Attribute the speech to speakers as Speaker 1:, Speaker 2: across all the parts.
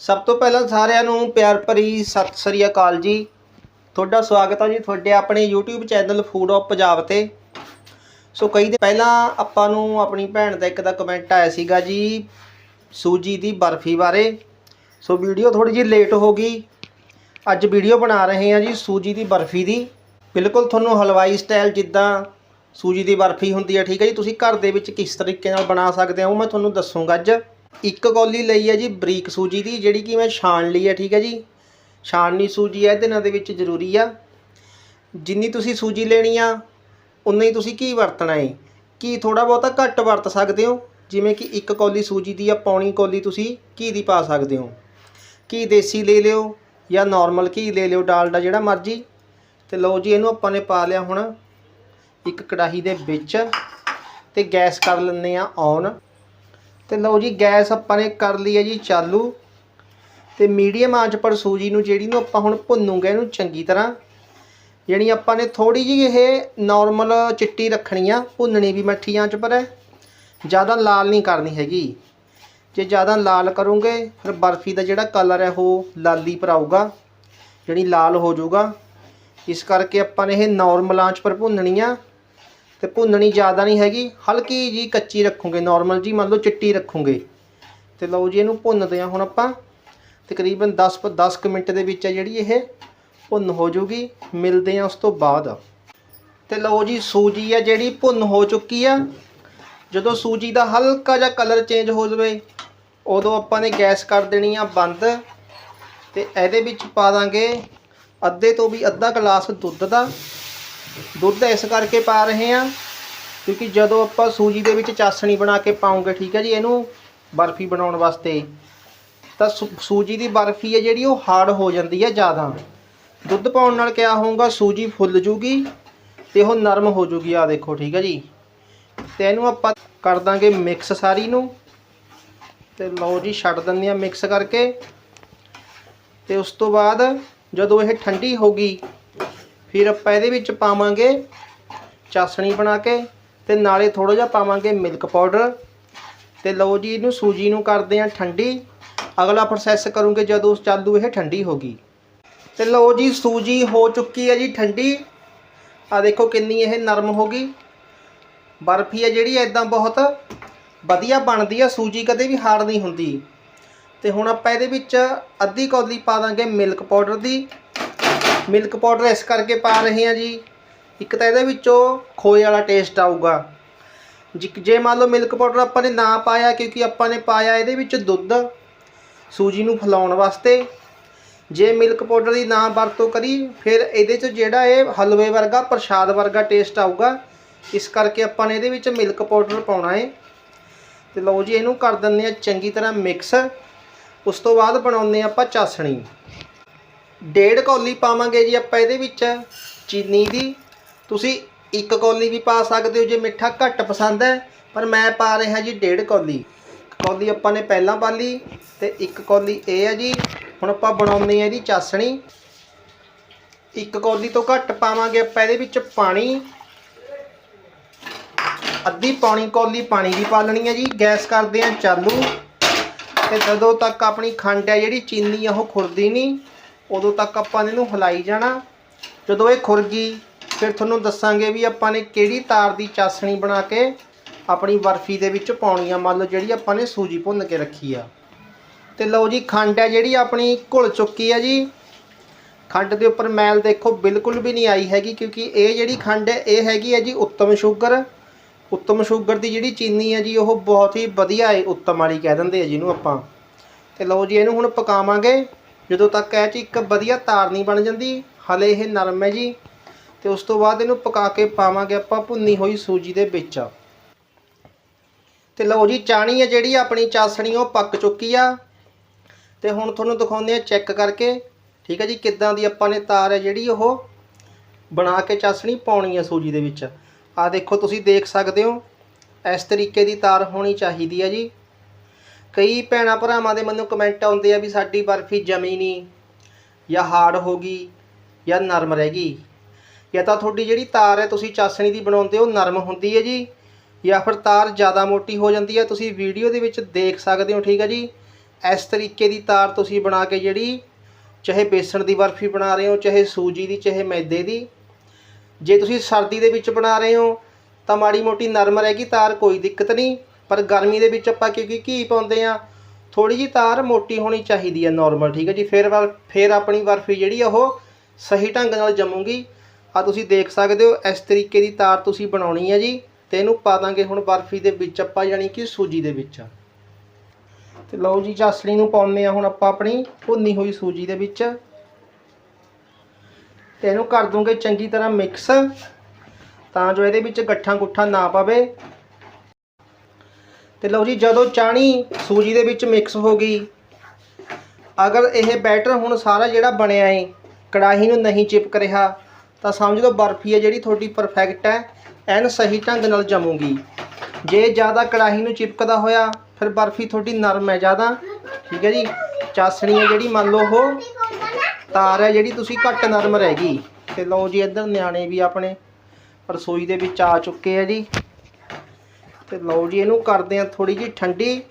Speaker 1: ਸਭ ਤੋਂ ਪਹਿਲਾਂ ਸਾਰਿਆਂ ਨੂੰ ਪਿਆਰ ਭਰੀ ਸਤਿ ਸ੍ਰੀ ਅਕਾਲ ਜੀ। ਤੁਹਾਡਾ ਸਵਾਗਤ ਹੈ ਜੀ ਤੁਹਾਡੇ ਆਪਣੇ YouTube channel food of Punjab ਤੇ। ਸੋ ਕਈ ਦਿਨ ਪਹਿਲਾਂ ਆਪਾਂ ਨੂੰ ਆਪਣੀ ਭੈਣ ਦਾ ਇੱਕ ਦਾ ਕਮੈਂਟ ਆਇਆ ਸੀਗਾ ਜੀ ਸੂਜੀ ਦੀ ਬਰਫੀ ਬਾਰੇ। ਸੋ ਵੀਡੀਓ ਥੋੜੀ ਜਿਹੀ ਲੇਟ ਹੋ ਗਈ। ਅੱਜ ਵੀਡੀਓ ਬਣਾ ਰਹੇ ਹਾਂ ਜੀ ਸੂਜੀ ਦੀ ਬਰਫੀ ਦੀ। ਬਿਲਕੁਲ ਤੁਹਾਨੂੰ ਹਲਵਾਈ ਸਟਾਈਲ ਜਿੱਦਾਂ ਸੂਜੀ ਦੀ ਬਰਫੀ ਹੁੰਦੀ ਹੈ ਠੀਕ ਹੈ ਜੀ? ਤੁਸੀਂ ਘਰ ਦੇ ਵਿੱਚ ਕਿਸ ਤਰੀਕੇ ਨਾਲ ਬਣਾ ਸਕਦੇ ਹੋ ਉਹ ਮੈਂ ਤੁਹਾਨੂੰ ਦੱਸੂਗਾ ਅੱਜ। ਇੱਕ ਕੌਲੀ ਲਈ ਹੈ ਜੀ ਬਰੀਕ ਸੂਜੀ ਦੀ, ਜਿਹੜੀ ਕਿ ਮੈਂ ਛਾਣ ਲਈ ਹੈ, ਠੀਕ ਹੈ ਜੀ? ਛਾਣਨੀ ਸੂਜੀ ਹੈ ਦਿਨਾਂ ਦੇ ਵਿੱਚ ਜ਼ਰੂਰੀ ਆ। ਜਿੰਨੀ ਤੁਸੀਂ ਸੂਜੀ ਲੈਣੀ ਆ, ਉਨਾ ਹੀ ਤੁਸੀਂ ਘੀ ਵਰਤਣਾ ਹੈ ਘੀ ਥੋੜਾ ਬਹੁਤਾ ਘੱਟ ਵਰਤ ਸਕਦੇ ਹੋ, ਜਿਵੇਂ ਕਿ ਇੱਕ ਕੌਲੀ ਸੂਜੀ ਦੀ ਆ ਪੌਣੀ ਕੌਲੀ ਤੁਸੀਂ ਘੀ ਦੀ ਪਾ ਸਕਦੇ ਹੋ। ਘੀ ਦੇਸੀ ਲੈ ਲਿਓ ਜਾਂ ਨਾਰਮਲ ਘੀ ਲੈ ਲਿਓ, ਡਾਲਡਾ ਜਿਹੜਾ ਮਰਜ਼ੀ। ਤੇ ਲਓ ਜੀ, ਇਹਨੂੰ ਆਪਾਂ ਨੇ ਪਾ ਲਿਆ ਹੁਣ ਇੱਕ ਕੜਾਹੀ ਦੇ ਵਿੱਚ ਤੇ ਗੈਸ ਕਰ ਲੈਂਦੇ ਆ ਔਨ ਤੇ ਲਓ ਜੀ, ਗੈਸ ਆਪਾਂ ਨੇ ਕਰ ਲਈ ਹੈ ਜੀ ਚਾਲੂ। ਤੇ ਮੀਡੀਅਮ ਆਂਚ ਪਰ ਸੂਜੀ ਨੂੰ ਜਿਹੜੀ ਨੂੰ ਆਪਾਂ ਹੁਣ ਭੁੰਨੂਗੇ ਇਹਨੂੰ ਚੰਗੀ ਤਰ੍ਹਾਂ। ਜਿਹੜੀ ਆਪਾਂ ਨੇ ਥੋੜੀ ਜਿਹੀ ਇਹ ਨਾਰਮਲ ਚਿੱਟੀ ਰੱਖਣੀ ਆ, ਭੁੰਨਣੀ ਵੀ ਮੱਠੀ ਆਂਚ ਪਰ ਹੈ। ਜ਼ਿਆਦਾ ਲਾਲ ਨਹੀਂ ਕਰਨੀ ਹੈਗੀ। ਜੇ ਜ਼ਿਆਦਾ ਲਾਲ ਕਰੋਗੇ, ਫਿਰ ਬਰਫੀ ਦਾ ਜਿਹੜਾ ਕਲਰ ਹੈ ਉਹ ਲਾਲੀ ਪਰ ਆਊਗਾ ਜਿਹੜੀ ਲਾਲ ਹੋ ਜਾਊਗਾ। ਇਸ ਕਰਕੇ ਆਪਾਂ ਨੇ ਇਹ ਨਾਰਮਲ ਆਂਚ ਪਰ ਭੁੰਨਣੀ ਆ। ਤੇ ਭੁੰਨਣੀ ਜ਼ਿਆਦਾ ਨਹੀਂ ਹੈਗੀ, ਹਲਕੀ ਜੀ ਕੱਚੀ ਰੱਖੂਗੇ ਨਾਰਮਲ ਜੀ ਮੰਨ ਲਓ ਚਿੱਟੀ ਰੱਖੂਗੇ। ਤੇ ਲਓ ਜੀ ਇਹਨੂੰ ਭੁੰਨਦੇ ਆ ਹੁਣ ਆਪਾਂ। ਤਕਰੀਬਨ 10 ਪ- 10 ਕੁ ਮਿੰਟ ਦੇ ਵਿੱਚ ਆ ਜਿਹੜੀ ਇਹ ਭੁੰਨ ਹੋ ਜੂਗੀ। ਮਿਲਦੇ ਆ ਉਸ ਤੋਂ ਬਾਅਦ। ਤੇ ਲਓ ਜੀ ਸੂਜੀ ਆ ਜਿਹੜੀ ਭੁੰਨ ਹੋ ਚੁੱਕੀ ਆ। ਜਦੋਂ ਸੂਜੀ ਦਾ ਹਲਕਾ ਜਿਹਾ ਕਲਰ ਚੇਂਜ ਹੋ ਜਾਵੇ, ਉਦੋਂ ਆਪਾਂ ਨੇ ਗੈਸ ਕਰ ਦੇਣੀ ਆ ਬੰਦ। ਤੇ ਇਹਦੇ ਵਿੱਚ ਪਾ ਦਾਂਗੇ ਅੱਧੇ ਤੋਂ ਵੀ ਅੱਧਾ ਗਲਾਸ ਦੁੱਧ ਦਾ। ਦੁੱਧ ਇਸ ਕਰਕੇ ਪਾ ਰਹੇ ਆ ਕਿਉਂਕਿ ਜਦੋਂ ਆਪਾਂ ਸੂਜੀ ਦੇ ਵਿੱਚ ਚਾਸਣੀ ਬਣਾ ਕੇ ਪਾਉਂਗੇ, ਠੀਕ ਹੈ ਜੀ, ਇਹਨੂੰ ਬਰਫੀ ਬਣਾਉਣ ਵਾਸਤੇ, ਤਾਂ ਸੂ- ਸੂਜੀ ਦੀ ਬਰਫੀ ਹੈ ਜਿਹੜੀ ਉਹ ਹਾਰਡ ਹੋ ਜਾਂਦੀ ਹੈ ਜ਼ਿਆਦਾ। ਦੁੱਧ ਪਾਉਣ ਨਾਲ ਕਿਆ ਹੋਊਗਾ, ਸੂਜੀ ਫੁੱਲ ਜੂਗੀ ਤੇ ਉਹ ਨਰਮ ਹੋ ਜੂਗੀ ਆ ਦੇਖੋ, ਠੀਕ ਹੈ ਜੀ। ਤੇ ਇਹਨੂੰ ਆਪਾਂ ਕਰ ਦਾਂਗੇ ਮਿਕਸ ਸਾਰੀ ਨੂੰ, ਤੇ ਲਓ ਜੀ, ਛੱਡ ਦਿੰਦੇ ਆ ਮਿਕਸ ਕਰਕੇ। ਤੇ ਉਸ ਤੋਂ ਬਾਅਦ ਜਦੋਂ ਇਹ ਠੰਡੀ ਹੋ ਗਈ ਫਿਰ ਆਪਾਂ ਇਹਦੇ ਵਿੱਚ ਪਾਵਾਂਗੇ ਚਾਸਣੀ ਬਣਾ ਕੇ ਤੇ ਨਾਲੇ ਥੋੜਾ ਜਿਹਾ ਪਾਵਾਂਗੇ ਮਿਲਕ ਪਾਊਡਰ। ਤੇ ਲਓ ਜੀ, ਇਹਨੂੰ ਸੂਜੀ ਨੂੰ ਕਰਦੇ ਆ ਠੰਡੀ। ਅਗਲਾ ਪ੍ਰੋਸੈਸ ਕਰੂੰਗੇ ਜਦੋਂ ਚਾਲੂ ਇਹ ਠੰਡੀ ਹੋ ਗਈ। ਤੇ ਲਓ ਜੀ, ਸੂਜੀ ਹੋ ਚੁੱਕੀ ਹੈ ਜੀ ਠੰਡੀ। ਆ ਦੇਖੋ ਕਿੰਨੀ ਇਹ ਨਰਮ ਹੋ ਗਈ। ਬਰਫੀ ਹੈ ਜਿਹੜੀ ਐਦਾਂ ਬਹੁਤ ਵਧੀਆ ਬਣਦੀ ਆ। ਸੂਜੀ ਕਦੇ ਵੀ ਹਾਰਡ ਨਹੀਂ ਹੁੰਦੀ। ਤੇ ਹੁਣ ਆਪਾਂ ਇਹਦੇ ਵਿੱਚ ਅੱਧੀ ਕੌਲੀ ਪਾ ਦਾਂਗੇ ਮਿਲਕ ਪਾਊਡਰ ਦੀ। ਮਿਲਕ ਪਾਊਡਰ ਇਸ ਕਰਕੇ ਪਾ ਰਹੇ ਹਾਂ ਜੀ। ਇੱਕ ਤਾਂ ਇਹਦੇ ਵਿੱਚੋਂ ਖੋਏ ਵਾਲਾ ਟੇਸਟ ਆਊਗਾ। ਜੇ ਜੇ ਮੰਨ ਲਓ ਮਿਲਕ ਪਾਊਡਰ ਆਪਾਂ ਨੇ ਨਾ ਪਾਇਆ, ਕਿਉਂਕਿ ਆਪਾਂ ਨੇ ਪਾਇਆ ਇਹਦੇ ਵਿੱਚ ਦੁੱਧ ਸੂਜੀ ਨੂੰ ਫਲਾਉਣ ਵਾਸਤੇ। ਜੇ ਮਿਲਕ ਪਾਊਡਰ ਦੀ ਨਾ ਵਰਤੋਂ ਕਰੀ, ਫਿਰ ਇਹਦੇ 'ਚ ਜਿਹੜਾ ਇਹ ਹਲਵੇ ਵਰਗਾ, ਪ੍ਰਸ਼ਾਦ ਵਰਗਾ ਟੇਸਟ ਆਊਗਾ। ਇਸ ਕਰਕੇ ਆਪਾਂ ਨੇ ਇਹਦੇ ਵਿੱਚ ਮਿਲਕ ਪਾਊਡਰ ਪਾਉਣਾ ਹੈ ਤੇ ਲਓ ਜੀ, ਇਹਨੂੰ ਕਰ ਦਿੰਦੇ ਆ ਚੰਗੀ ਤਰ੍ਹਾਂ ਮਿਕਸ ਉਸ ਤੋਂ ਬਾਅਦ ਬਣਾਉਂਦੇ ਹਾਂ ਆਪਾਂ ਚਾਸਣੀ। ਡੇਢ ਕੌਲੀ ਪਾਵਾਂਗੇ ਜੀ ਆਪਾਂ ਇਹਦੇ ਵਿੱਚ ਚੀਨੀ ਦੀ। ਤੁਸੀਂ ਇੱਕ ਕੌਲੀ ਵੀ ਪਾ ਸਕਦੇ ਹੋ ਜੇ ਮਿੱਠਾ ਘੱਟ ਪਸੰਦ ਹੈ, ਪਰ ਮੈਂ ਪਾ ਰਿਹਾ ਜੀ ਡੇਢ ਕੌਲੀ। ਕੌਲੀ ਆਪਾਂ ਨੇ ਪਹਿਲਾਂ ਪਾ ਲਈ ਤੇ ਇੱਕ ਕੌਲੀ ਇਹ ਹੈ ਜੀ, ਹੁਣ ਆਪਾਂ ਬਣਾਉਂਦੇ ਹਾਂ ਇਹਦੀ ਚਾਸਣੀ। ਇੱਕ ਕੌਲੀ ਤੋਂ ਘੱਟ ਪਾਵਾਂਗੇ ਆਪਾਂ ਇਹਦੇ ਵਿੱਚ ਪਾਣੀ। ਅੱਧੀ ਪੌਣੀ ਕੌਲੀ ਪਾਣੀ ਦੀ ਪਾ ਲੈਣੀ ਹੈ ਜੀ, ਗੈਸ ਕਰਦੇ ਹਾਂ ਚਾਲੂ। ਤੇ ਜਦੋਂ ਤੱਕ ਆਪਣੀ ਖੰਡ ਹੈ ਜਿਹੜੀ ਚੀਨੀ ਆ, ਉਹ ਖੁਰਦੀ ਨਹੀਂ। ਉਦੋਂ ਤੱਕ ਆਪਾਂ ਇਹਨੂੰ ਹਿਲਾਈ ਜਾਣਾ। ਜਦੋਂ ਇਹ ਖੁਰ ਗਈ, ਫਿਰ ਤੁਹਾਨੂੰ ਦੱਸਾਂਗੇ ਵੀ ਆਪਾਂ ਨੇ ਕਿਹੜੀ ਤਾਰ ਦੀ ਚਾਸਣੀ ਬਣਾ ਕੇ ਆਪਣੀ ਬਰਫੀ ਦੇ ਵਿੱਚ ਪਾਉਣੀ ਆ। ਮੰਨ ਲਓ ਜਿਹੜੀ ਆਪਾਂ ਨੇ ਸੂਜੀ ਭੁੰਨ ਕੇ ਰੱਖੀ ਆ। ਤੇ ਲਓ ਜੀ, ਖੰਡ ਹੈ ਜਿਹੜੀ ਆਪਣੀ ਘੁਲ ਚੁੱਕੀ ਹੈ ਜੀ। ਖੰਡ ਦੇ ਉੱਪਰ ਮੈਲ ਦੇਖੋ ਬਿਲਕੁਲ ਵੀ ਨਹੀਂ ਆਈ ਹੈਗੀ, ਕਿਉਂਕਿ ਇਹ ਜਿਹੜੀ ਖੰਡ ਹੈ, ਇਹ ਹੈਗੀ ਹੈ ਜੀ ਉੱਤਮ ਸ਼ੂਗਰ। ਉੱਤਮ ਸ਼ੂਗਰ ਦੀ ਜਿਹੜੀ ਚੀਨੀ ਹੈ ਜੀ, ਉਹ ਬਹੁਤ ਹੀ ਵਧੀਆ ਹੈ ਉੱਤਮ ਵਾਲੀ ਕਹਿ ਦਿੰਦੇ ਆ ਜਿਹਨੂੰ ਆਪਾਂ। ਤੇ ਲਓ ਜੀ, ਇਹਨੂੰ ਹੁਣ ਪਕਾਵਾਂਗੇ। ਜਦੋਂ ਤੱਕ ਇਹ 'ਚ ਇੱਕ ਵਧੀਆ ਤਾਰ ਨਹੀਂ ਬਣ ਜਾਂਦੀ, ਹਲੇ ਇਹ ਨਰਮ ਹੈ ਜੀ। ਤੇ ਉਸ ਤੋਂ ਬਾਅਦ ਇਹਨੂੰ ਪਕਾ ਕੇ ਪਾਵਾਂਗੇ ਆਪਾਂ ਭੁੰਨੀ ਹੋਈ ਸੂਜੀ ਦੇ ਵਿੱਚ। ਤੇ ਲਓ ਜੀ, ਚਾਣੀ ਹੈ ਜਿਹੜੀ ਆਪਣੀ ਚਾਸਣੀ, ਉਹ ਪੱਕ ਚੁੱਕੀ ਆ। ਤੇ ਹੁਣ ਤੁਹਾਨੂੰ ਦਿਖਾਉਂਦੇ ਆ ਚੈੱਕ ਕਰਕੇ, ਠੀਕ ਹੈ ਜੀ, ਕਿੱਦਾਂ ਦੀ ਆਪਾਂ ਨੇ ਤਾਰ ਹੈ ਜਿਹੜੀ ਉਹ ਬਣਾ ਕੇ ਚਾਸਣੀ ਪਾਉਣੀ ਹੈ ਸੂਜੀ ਦੇ ਵਿੱਚ। ਆ ਦੇਖੋ, ਤੁਸੀਂ ਦੇਖ ਸਕਦੇ ਹੋ, ਇਸ ਤਰੀਕੇ ਦੀ ਤਾਰ ਹੋਣੀ ਚਾਹੀਦੀ ਹੈ ਜੀ। ਕਈ ਭੈਣਾਂ ਭਰਾਵਾਂ ਦੇ ਮੈਨੂੰ ਕਮੈਂਟ ਆਉਂਦੇ ਆ ਵੀ ਸਾਡੀ ਬਰਫੀ ਜਮੀ ਨਹੀਂ ਜਾਂ ਹਾਰਡ ਹੋ ਗਈ, ਜਾਂ ਨਰਮ ਰਹਿ ਗਈ। ਜਾਂ ਤਾਂ ਤੁਹਾਡੀ ਜਿਹੜੀ ਤਾਰ ਹੈ, ਤੁਸੀਂ ਚਾਸਣੀ ਦੀ ਬਣਾਉਂਦੇ ਹੋ ਨਰਮ ਹੁੰਦੀ ਹੈ ਜੀ। ਜਾਂ ਫਿਰ ਤਾਰ ਜ਼ਿਆਦਾ ਮੋਟੀ ਹੋ ਜਾਂਦੀ ਹੈ, ਤੁਸੀਂ ਵੀਡੀਓ ਦੇ ਵਿੱਚ ਦੇਖ ਸਕਦੇ ਹੋ, ਠੀਕ ਹੈ ਜੀ। ਇਸ ਤਰੀਕੇ ਦੀ ਤਾਰ ਤੁਸੀਂ ਬਣਾ ਕੇ ਜਿਹੜੀ, ਚਾਹੇ ਬੇਸਣ ਦੀ ਬਰਫੀ ਬਣਾ ਰਹੇ ਹੋ, ਚਾਹੇ ਸੂਜੀ ਦੀ, ਚਾਹੇ ਮੈਦੇ ਦੀ। ਜੇ ਤੁਸੀਂ ਸਰਦੀ ਦੇ ਵਿੱਚ ਬਣਾ ਰਹੇ ਹੋ, ਤਾਂ ਮਾੜੀ ਮੋਟੀ ਨਰਮ ਰਹੇਗੀ ਤਾਰ, ਕੋਈ ਦਿੱਕਤ ਨਹੀਂ। ਪਰ ਗਰਮੀ ਦੇ ਵਿੱਚ ਆਪਾਂ ਕਿਉਂਕਿ ਘੀ ਪਾਉਂਦੇ ਆ ਥੋੜੀ ਜੀ ਤਾਰ ਮੋਟੀ ਹੋਣੀ ਚਾਹੀਦੀ ਹੈ ਨਾਰਮਲ ਠੀਕ ਹੈ ਜੀ। ਫਿਰ ਵਰ- ਫਿਰ ਆਪਣੀ ਬਰਫੀ ਜਿਹੜੀ ਆ ਉਹ ਸਹੀ ਢੰਗ ਨਾਲ ਜੰਮੂਗੀ। ਆ ਤੁਸੀਂ ਦੇਖ ਸਕਦੇ ਹੋ, ਇਸ ਤਰੀਕੇ ਦੀ ਤਾਰ ਤੁਸੀਂ ਬਣਾਉਣੀ ਹੈ ਜੀ ਤੇ ਇਹਨੂੰ ਪਾ ਦਾਂਗੇ ਹੁਣ ਬਰਫੀ ਦੇ ਵਿੱਚ ਆਪਾਂ, ਯਾਨੀ ਕਿ ਸੂਜੀ ਦੇ ਵਿੱਚ। ਤੇ ਲਓ ਜੀ ਚਾਸਲੀ ਨੂੰ ਪਾਉਂਦੇ ਆ ਹੁਣ ਆਪਾਂ ਆਪਣੀ ਭੁੰਨੀ ਹੋਈ ਸੂਜੀ ਦੇ ਵਿੱਚ। ਤੇ ਇਹਨੂੰ ਕਰ ਦੂੰਗੇ ਚੰਗੀ ਤਰ੍ਹਾਂ ਮਿਕਸ ਤਾਂ ਜੋ ਇਹਦੇ ਵਿੱਚ ਗੱਠਾਂ ਗੁੱਠਾਂ ਨਾ ਪਵੇ। ਤੇ ਲਓ ਜੀ, ਜਦੋਂ ਚਾਣੀ ਸੂਜੀ ਦੇ ਵਿੱਚ ਮਿਕਸ ਹੋ ਗਈ, ਅਗਰ ਇਹ ਬੈਟਰ ਹੁਣ ਸਾਰਾ ਜਿਹੜਾ ਬਣਿਆ ਏ, ਕੜਾਹੀ ਨੂੰ ਨਹੀਂ ਚਿਪਕ ਰਿਹਾ, ਤਾਂ ਸਮਝ ਲਓ ਬਰਫੀ ਹੈ ਜਿਹੜੀ ਤੁਹਾਡੀ ਪਰਫੈਕਟ ਹੈ, ਐਨ ਸਹੀ ਢੰਗ ਨਾਲ ਜਮੂਗੀ। ਜੇ ਜ਼ਿਆਦਾ ਕੜਾਹੀ ਨੂੰ ਚਿਪਕਦਾ ਹੋਇਆ, ਫਿਰ ਬਰਫੀ ਤੁਹਾਡੀ ਨਰਮ ਹੈ ਜ਼ਿਆਦਾ। ਠੀਕ ਹੈ ਜੀ? ਚਾਸਣੀ ਹੈ ਜਿਹੜੀ ਮੰਨ ਲਓ ਉਹ, ਤਾਰ ਹੈ ਜਿਹੜੀ ਤੁਸੀਂ ਘੱਟ ਨਰਮ ਰਹਿ ਗਈ। ਤੇ ਲਓ ਜੀ, ਇੱਧਰ ਨਿਆਣੇ ਵੀ ਆਪਣੇ ਰਸੋਈ ਦੇ ਵਿੱਚ ਆ ਚੁੱਕੇ ਆ ਜੀ। ਤੇ ਲਓ ਜੀ, ਇਹਨੂੰ ਕਰਦੇ ਆ ਥੋੜੀ ਜਿਹੀ ਠੰਡੀ।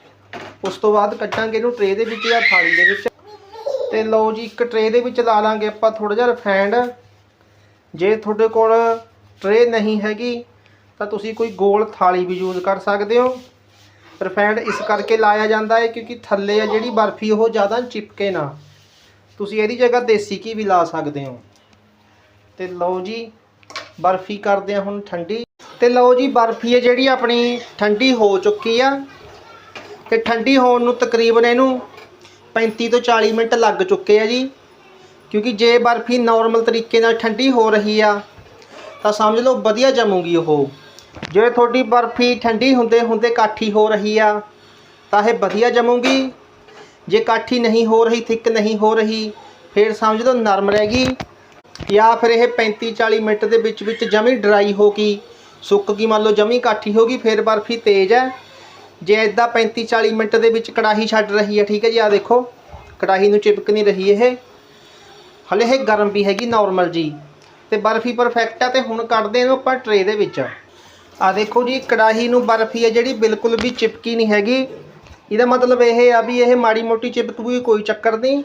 Speaker 1: ਉਸ ਤੋਂ ਬਾਅਦ ਕੱਟਾਂਗੇ ਇਹਨੂੰ ਟਰੇ ਦੇ ਵਿੱਚ ਜਾਂ ਥਾਲੀ ਦੇ ਵਿੱਚ। ਤੇ ਲਓ ਜੀ, ਇੱਕ ਟਰੇ ਦੇ ਵਿੱਚ ਲਾ ਲਾਂਗੇ ਆਪਾਂ ਥੋੜਾ ਜਿਹਾ ਰਿਫਾਈਂਡ ਜੇ ਤੁਹਾਡੇ ਕੋਲ ਟਰੇ ਨਹੀਂ ਹੈਗੀ, ਤਾਂ ਤੁਸੀਂ ਕੋਈ ਗੋਲ ਥਾਲੀ ਵੀ ਯੂਜ਼ ਕਰ ਸਕਦੇ ਹੋ। ਰਿਫਾਈਂਡ ਇਸ ਕਰਕੇ ਲਾਇਆ ਜਾਂਦਾ ਹੈ ਕਿਉਂਕਿ ਥੱਲੇ ਆ ਜਿਹੜੀ ਬਰਫੀ, ਉਹ ਜ਼ਿਆਦਾ ਚਿਪਕੇ ਨਾ। ਤੁਸੀਂ ਇਹਦੀ ਜਗ੍ਹਾ ਦੇਸੀ ਘੀ ਵੀ ਲਾ ਸਕਦੇ ਹੋ। ਤੇ ਲਓ ਜੀ ਬਰਫੀ ਕਰਦੇ ਆ ਹੁਣ ਠੰਡੀ। ਤੇ ਲਓ ਜੀ, ਬਰਫੀ ਹੈ ਜਿਹੜੀ ਆਪਣੀ, ਠੰਡੀ ਹੋ ਚੁੱਕੀ ਆ। ਤੇ ਠੰਡੀ ਹੋਣ ਨੂੰ ਤਕਰੀਬਨ ਇਹਨੂੰ 35 ਤੋਂ 40 ਮਿੰਟ ਲੱਗ ਚੁੱਕੇ ਆ ਜੀ। ਕਿਉਂਕਿ ਜੇ ਬਰਫੀ ਨਾਰਮਲ ਤਰੀਕੇ ਨਾਲ ਠੰਡੀ ਹੋ ਰਹੀ ਆ, ਤਾਂ ਸਮਝ ਲਓ ਵਧੀਆ ਜਮੂਗੀ ਉਹ। ਜੇ ਤੁਹਾਡੀ ਬਰਫੀ ਠੰਡੀ ਹੁੰਦੇ ਹੁੰਦੇ ਕਾਠੀ ਹੋ ਰਹੀ ਆ, ਤਾਂ ਇਹ ਵਧੀਆ ਜਮੂਗੀ। ਜੇ ਕਾਠੀ ਨਹੀਂ ਹੋ ਰਹੀ, ਥਿੱਕ ਨਹੀਂ ਹੋ ਰਹੀ, ਫਿਰ ਸਮਝ ਲਓ ਨਰਮ ਰਹੇਗੀ ਜਾਂ ਫਿਰ ਇਹ 35 40 ਮਿੰਟ ਦੇ ਵਿੱਚ ਵਿੱਚ ਜਮੀ ਡਰਾਈ ਹੋ ਗਈ। ਸੁੱਕ ਗਈ, ਮੰਨ ਲਓ ਜਮੀ ਕਾਠੀ ਹੋ ਗਈ, ਫਿਰ ਬਰਫੀ ਤੇਜ਼ ਹੈ। ਜੇ ਇਦਾਂ 35 40 ਮਿੰਟ ਦੇ ਵਿੱਚ ਕੜਾਹੀ ਛੱਡ ਰਹੀ ਹੈ, ਠੀਕ ਹੈ ਜੀ ਆ ਦੇਖੋ। ਕੜਾਹੀ ਨੂੰ ਚਿਪਕ ਨਹੀਂ ਰਹੀ ਇਹ। ਹਲੇ ਇਹ ਗਰਮ ਵੀ ਹੈਗੀ ਨਾਰਮਲ ਜੀ। ਤੇ ਬਰਫੀ ਪਰਫੈਕਟ ਆ ਤੇ ਹੁਣ ਕੱਢਦੇ ਇਹਨੂੰ ਆਪਾਂ ਟਰੇ ਦੇ ਵਿੱਚ। ਆ ਦੇਖੋ ਜੀ, ਕੜਾਹੀ ਨੂੰ ਬਰਫੀ ਹੈ ਜਿਹੜੀ ਬਿਲਕੁਲ ਵੀ ਚਿਪਕੀ ਨਹੀਂ ਹੈਗੀ। ਇਹਦਾ ਮਤਲਬ ਇਹ ਆ ਵੀ ਇਹ ਮਾੜੀ ਮੋਟੀ ਚਿਪਕੂਗੀ ਕੋਈ ਚੱਕਰ ਨਹੀਂ।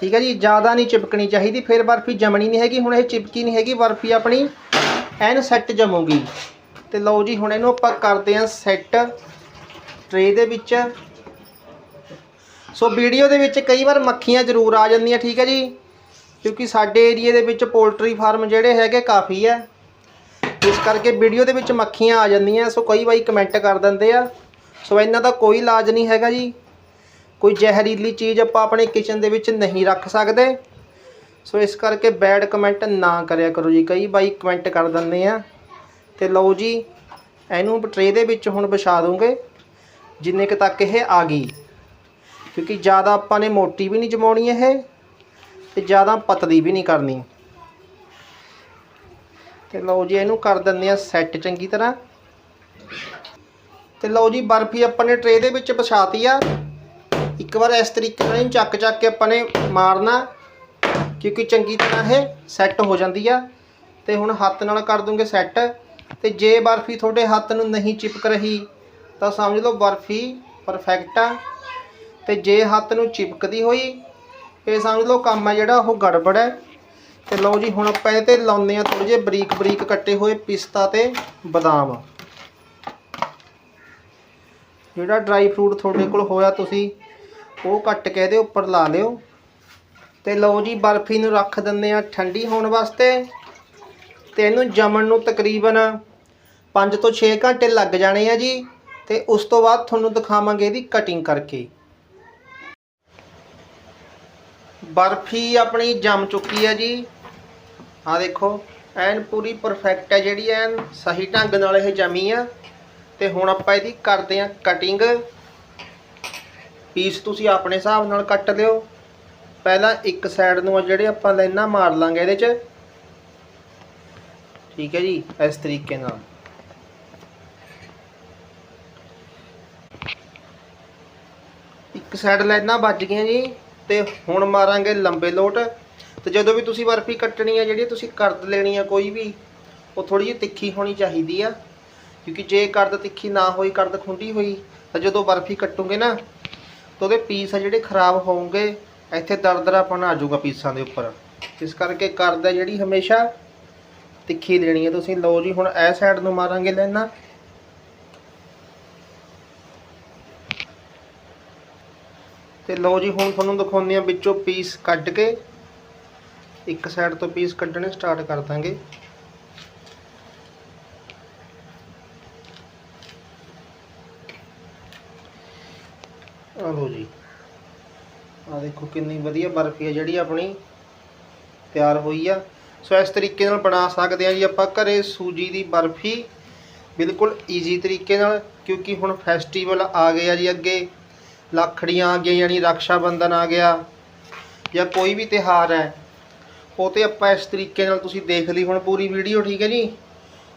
Speaker 1: ਠੀਕ ਹੈ ਜੀ, ਜ਼ਿਆਦਾ ਨਹੀਂ ਚਿਪਕਣੀ ਚਾਹੀਦੀ, ਫਿਰ ਬਰਫੀ ਜਮਣੀ ਨਹੀਂ ਹੈਗੀ, ਹੁਣ ਇਹ ਚਿਪਕੀ ਨਹੀਂ ਹੈਗੀ, ਬਰਫੀ ਆਪਣੀ ਐਨ ਸੈੱਟ ਜਮੂਗੀ। ਤੇ ਲਓ ਜੀ, ਹੁਣ ਇਹਨੂੰ ਆਪਾਂ ਕਰਦੇ ਹਾਂ ਸੈੱਟ ਟਰੇ ਦੇ ਵਿੱਚ। ਸੋ ਵੀਡੀਓ ਦੇ ਵਿੱਚ ਕਈ ਵਾਰ ਮੱਖੀਆਂ ਜ਼ਰੂਰ ਆ ਜਾਂਦੀਆਂ, ਠੀਕ ਹੈ ਜੀ, ਕਿਉਂਕਿ ਸਾਡੇ ਏਰੀਏ ਦੇ ਵਿੱਚ ਪੋਲਟਰੀ ਫਾਰਮ ਜਿਹੜੇ ਹੈਗੇ ਕਾਫੀ ਹੈ। ਇਸ ਕਰਕੇ ਵੀਡੀਓ ਦੇ ਵਿੱਚ ਮੱਖੀਆਂ ਆ ਜਾਂਦੀਆਂ, ਸੋ ਕਈ ਵਾਰੀ ਕਮੈਂਟ ਕਰ ਦਿੰਦੇ ਆ। ਸੋ ਇਹਨਾਂ ਦਾ ਕੋਈ ਇਲਾਜ ਨਹੀਂ ਹੈਗਾ ਜੀ। ਕੋਈ ਜ਼ਹਿਰੀਲੀ ਚੀਜ਼ ਆਪਾਂ ਆਪਣੇ ਕਿਚਨ ਦੇ ਵਿੱਚ ਨਹੀਂ ਰੱਖ ਸਕਦੇ। ਸੋ ਇਸ ਕਰਕੇ ਬੈਡ ਕਮੈਂਟ ਨਾ ਕਰਿਆ ਕਰੋ ਜੀ। ਕਈ ਬਾਈ ਕਮੈਂਟ ਕਰ ਦਿੰਦੇ ਆ। ਤੇ ਲਓ ਜੀ, ਇਹਨੂੰ ਟਰੇ ਦੇ ਵਿੱਚ ਹੁਣ ਵਿਛਾ ਦੂੰਗੇ। ਜਿੰਨੇ ਕੁ ਤੱਕ ਇਹ ਆ ਗਈ। ਕਿਉਂਕਿ ਜ਼ਿਆਦਾ ਆਪਾਂ ਨੇ ਮੋਟੀ ਵੀ ਨਹੀਂ ਜਮਾਉਣੀ ਇਹ, ਤੇ ਜ਼ਿਆਦਾ ਪਤਲੀ ਵੀ ਨਹੀਂ ਕਰਨੀ। ਤੇ ਲਓ ਜੀ, ਇਹਨੂੰ ਕਰ ਦਿੰਦੇ ਆ ਸੈੱਟ ਚੰਗੀ ਤਰ੍ਹਾਂ। ਤੇ ਲਓ ਜੀ, ਬਰਫੀ ਆਪਾਂ ਨੇ ਟਰੇ ਦੇ ਵਿੱਚ ਵਿਛਾਤੀ ਆ। ਇੱਕ ਵਾਰ ਇਸ ਤਰੀਕੇ ਨਾਲ ਇਹਨੂੰ ਚੱਕ ਚੱਕ ਕੇ ਆਪਾਂ ਨੇ ਮਾਰਨਾ, ਕਿਉਂਕਿ ਚੰਗੀ ਤਰ੍ਹਾਂ ਇਹ ਸੈੱਟ ਹੋ ਜਾਂਦੀ ਆ। ਤੇ ਹੁਣ ਹੱਥ ਨਾਲ ਕਰ ਦੂੰਗੇ ਸੈੱਟ ਤੇ ਜੇ ਬਰਫੀ ਤੁਹਾਡੇ ਹੱਥ ਨੂੰ ਨਹੀਂ ਚਿਪਕ ਰਹੀ, ਤਾਂ ਸਮਝ ਲਓ ਬਰਫੀ ਪਰਫੈਕਟ ਆ। ਤੇ ਜੇ ਹੱਥ ਨੂੰ ਚਿਪਕਦੀ ਹੋਈ, ਇਹ ਸਮਝ ਲਓ ਕੰਮ ਆ ਜਿਹੜਾ, ਉਹ ਗੜਬੜ ਹੈ ਤੇ ਲਓ ਜੀ, ਹੁਣ ਆਪਾਂ ਇਹ ਤੇ ਲਾਉਂਦੇ ਆ ਥੋੜੇ ਜਿਹੇ ਬਰੀਕ ਬਰੀਕ ਕੱਟੇ ਹੋਏ ਪਿਸਤਾ ਤੇ ਬਦਾਮ। ਜਿਹੜਾ ਡਰਾਈ ਫਰੂਟ ਤੁਹਾਡੇ ਕੋਲ ਹੋਇਆ ਤੁਸੀਂ ਉਹ ਕੱਟ ਕੇ ਇਹਦੇ ਉੱਪਰ ਲਾ ਲਿਓ। ਤੇ ਲਓ ਜੀ, ਬਰਫੀ ਨੂੰ ਰੱਖ ਦਿੰਦੇ ਆ ਠੰਡੀ ਹੋਣ ਵਾਸਤੇ। ਤੇ ਇਹਨੂੰ ਜਮਣ ਨੂੰ ਤਕਰੀਬਨ 5 ਤੋਂ 6 ਘੰਟੇ ਲੱਗ ਜਾਣੇ ਆ ਜੀ। ਤੇ ਉਸ ਤੋਂ ਬਾਅਦ ਤੁਹਾਨੂੰ ਦਿਖਾਵਾਂਗੇ ਇਹਦੀ ਕਟਿੰਗ ਕਰਕੇ। ਬਰਫੀ ਆਪਣੀ ਜੰਮ ਚੁੱਕੀ ਹੈ ਜੀ। ਆ ਦੇਖੋ, ਐਨ ਪੂਰੀ ਪਰਫੈਕਟ ਹੈ ਜਿਹੜੀ ਐਨ ਸਹੀ ਢੰਗ ਨਾਲ ਇਹ ਜਮੀ ਆ। ਤੇ ਹੁਣ ਆਪਾਂ ਇਹਦੀ ਕਰਦੇ ਆ ਕਟਿੰਗ ਪੀਸ ਤੁਸੀਂ ਆਪਣੇ ਹਿਸਾਬ ਨਾਲ ਕੱਟ ਲਿਓ। ਪਹਿਲਾਂ ਇੱਕ ਸਾਈਡ ਨੂੰ ਆ ਜਿਹੜੇ ਆਪਾਂ ਲਾਈਨਾਂ ਮਾਰ ਲਾਂਗੇ ਇਹਦੇ 'ਚ। ਠੀਕ ਹੈ ਜੀ, ਇਸ ਤਰੀਕੇ ਨਾਲ। ਇੱਕ ਸਾਈਡ ਲਾਈਨਾਂ ਵੱਜ ਗਈਆਂ ਜੀ, ਤੇ ਹੁਣ ਮਾਰਾਂਗੇ ਲੰਬੇ ਲੋਟ। ਤੇ ਜਦੋਂ ਵੀ ਤੁਸੀਂ ਬਰਫੀ ਕੱਟਣੀ ਹੈ ਜਿਹੜੀ ਤੁਸੀਂ ਕਰਦ ਲੈਣੀ ਹੈ ਕੋਈ ਵੀ, ਉਹ ਥੋੜੀ ਜਿਹੀ ਤਿੱਖੀ ਹੋਣੀ ਚਾਹੀਦੀ ਆ। ਕਿਉਂਕਿ ਜੇ ਕਰਦ ਤਿੱਖੀ ਨਾ ਹੋਈ, ਕਰਦ ਖੁੰਡੀ ਹੋਈ, ਤਾਂ ਜਦੋਂ ਬਰਫੀ ਕੱਟੋਗੇ ਨਾ ਤਾਂ ਉਹਦੇ ਪੀਸ ਆ ਜਿਹੜੇ ਖਰਾਬ ਹੋਣਗੇ, ਇੱਥੇ ਦਰਦਰਾਪਣ ਆ ਜਾਊਗਾ ਪੀਸਾਂ ਦੇ ਉੱਪਰ। ਇਸ ਕਰਕੇ ਕਰਦਾ ਜਿਹੜੀ ਹਮੇਸ਼ਾ ਤਿੱਖੀ ਲੈਣੀ ਹੈ ਤੁਸੀਂ ਲਓ ਜੀ, ਹੁਣ ਇਹ ਸਾਈਡ ਨੂੰ ਮਾਰਾਂਗੇ ਲੈਣਾ। ਤੇ ਲਓ ਜੀ, ਹੁਣ ਤੁਹਾਨੂੰ ਦਿਖਾਉਂਦੇ ਆ ਵਿੱਚੋਂ ਪੀਸ ਕੱਢ ਕੇ, ਇੱਕ ਸਾਈਡ ਤੋਂ ਪੀਸ ਕੱਢਣੇ ਸਟਾਰਟ ਕਰ ਦਾਂਗੇ। ਆ ਲਓ ਜੀ। ਆ ਦੇਖੋ ਕਿੰਨੀ ਵਧੀਆ ਬਰਫੀ ਆ ਜਿਹੜੀ ਆਪਣੀ ਤਿਆਰ ਹੋਈ ਆ। ਸੋ ਇਸ ਤਰੀਕੇ ਨਾਲ ਬਣਾ ਸਕਦੇ ਆ ਜੀ ਆਪਾਂ ਘਰੇ ਸੂਜੀ ਦੀ ਬਰਫੀ। ਬਿਲਕੁਲ ਈਜ਼ੀ ਤਰੀਕੇ ਨਾਲ, ਕਿਉਂਕਿ ਹੁਣ ਫੈਸਟੀਵਲ ਆ ਗਏ ਆ ਜੀ ਅੱਗੇ। ਲੱਖੜੀਆਂ ਆ ਗਈਆਂ, ਯਾਨੀ ਰਕਸ਼ਾ ਬੰਧਨ ਆ ਗਿਆ ਜਾਂ ਕੋਈ ਵੀ ਤਿਹਾਰ ਹੈ। ਉਹ ਤੇ ਆਪਾਂ ਇਸ ਤਰੀਕੇ ਨਾਲ ਤੁਸੀਂ ਦੇਖ ਲਈ ਹੁਣ ਪੂਰੀ ਵੀਡੀਓ ਠੀਕ ਹੈ ਜੀ?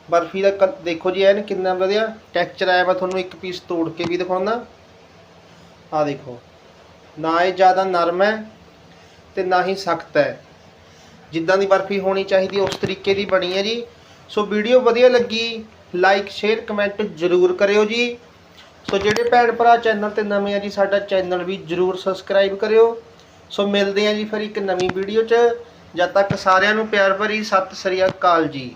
Speaker 1: ਬਰਫੀ ਦਾ ਕ- ਦੇਖੋ ਜੀ, ਐਨ ਕਿੰਨਾ ਵਧੀਆ ਟੈਕਸਚਰ ਆਇਆ, ਮੈਂ ਤੁਹਾਨੂੰ ਇੱਕ ਪੀਸ ਤੋੜ ਕੇ ਵੀ ਦਿਖਾਉਂਦਾ ਆ ਦੇਖੋ, ਨਾ ਇਹ ਜ਼ਿਆਦਾ ਨਰਮ ਹੈ ਤੇ ਨਾ ਹੀ ਸਖਤ ਹੈ। ਜਿੱਦਾਂ ਦੀ ਬਰਫੀ ਹੋਣੀ ਚਾਹੀਦੀ, ਉਸ ਤਰੀਕੇ ਦੀ ਬਣੀ ਹੈ ਜੀ। ਸੋ ਵੀਡੀਓ ਵਧੀਆ ਲੱਗੀ ਲਾਈਕ ਸ਼ੇਅਰ ਕਮੈਂਟ ਜ਼ਰੂਰ ਕਰਿਓ ਜੀ। ਸੋ ਜਿਹੜੇ ਭੈਣ ਭਰਾ ਚੈਨਲ ਤੇ ਨਵੇਂ ਆ ਜੀ, ਸਾਡਾ ਚੈਨਲ ਵੀ ਜ਼ਰੂਰ ਸਬਸਕ੍ਰਾਈਬ ਕਰਿਓ। ਸੋ ਮਿਲਦੇ ਆ ਜੀ ਫਿਰ ਇੱਕ ਨਵੀਂ ਵੀਡੀਓ 'ਚ। ਜਦ ਤੱਕ ਸਾਰਿਆਂ ਨੂੰ ਪਿਆਰ ਭਰੀ ਸਤਿ ਸ੍ਰੀ ਅਕਾਲ ਜੀ।